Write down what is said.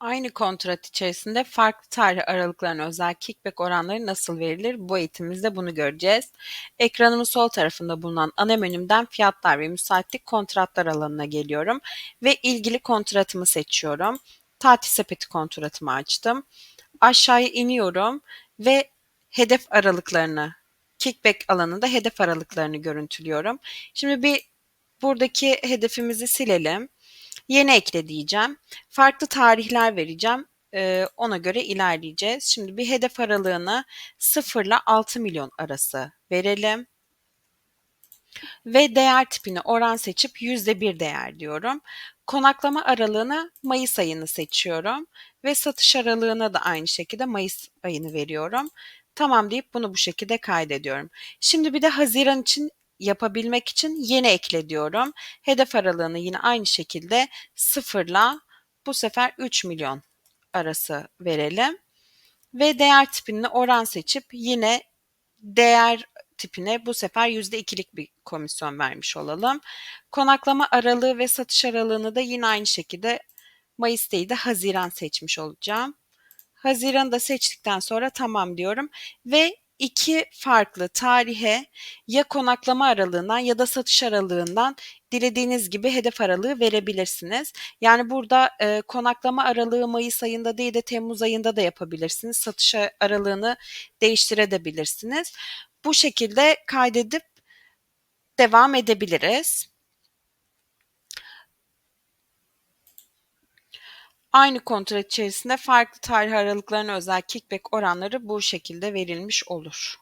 Aynı kontrat içerisinde farklı tarih aralıklarına özel kickback oranları nasıl verilir? Bu eğitimimizde bunu göreceğiz. Ekranımın sol tarafında bulunan ana menümden fiyatlar ve müsaitlik kontratlar alanına geliyorum ve ilgili kontratımı seçiyorum. Tatil sepeti kontratımı açtım. Aşağıya iniyorum ve hedef aralıklarını kickback alanında hedef aralıklarını görüntülüyorum. Şimdi bir buradaki hedefimizi silelim. Yeni ekle diyeceğim. Farklı tarihler vereceğim. Ee, ona göre ilerleyeceğiz. Şimdi bir hedef aralığını 0 ile 6 milyon arası verelim. Ve değer tipini oran seçip %1 değer diyorum. Konaklama aralığına Mayıs ayını seçiyorum. Ve satış aralığına da aynı şekilde Mayıs ayını veriyorum. Tamam deyip bunu bu şekilde kaydediyorum. Şimdi bir de Haziran için yapabilmek için yeni ekle diyorum. Hedef aralığını yine aynı şekilde sıfırla bu sefer 3 milyon arası verelim. Ve değer tipini oran seçip yine değer tipine bu sefer %2'lik bir komisyon vermiş olalım. Konaklama aralığı ve satış aralığını da yine aynı şekilde Mayıs değil de Haziran seçmiş olacağım. Haziran'ı da seçtikten sonra tamam diyorum ve iki farklı tarihe ya konaklama aralığından ya da satış aralığından dilediğiniz gibi hedef aralığı verebilirsiniz. Yani burada e, konaklama aralığı Mayıs ayında değil de Temmuz ayında da yapabilirsiniz. Satış aralığını değiştirebilirsiniz. Bu şekilde kaydedip devam edebiliriz. Aynı kontrat içerisinde farklı tarih aralıklarına özel kickback oranları bu şekilde verilmiş olur.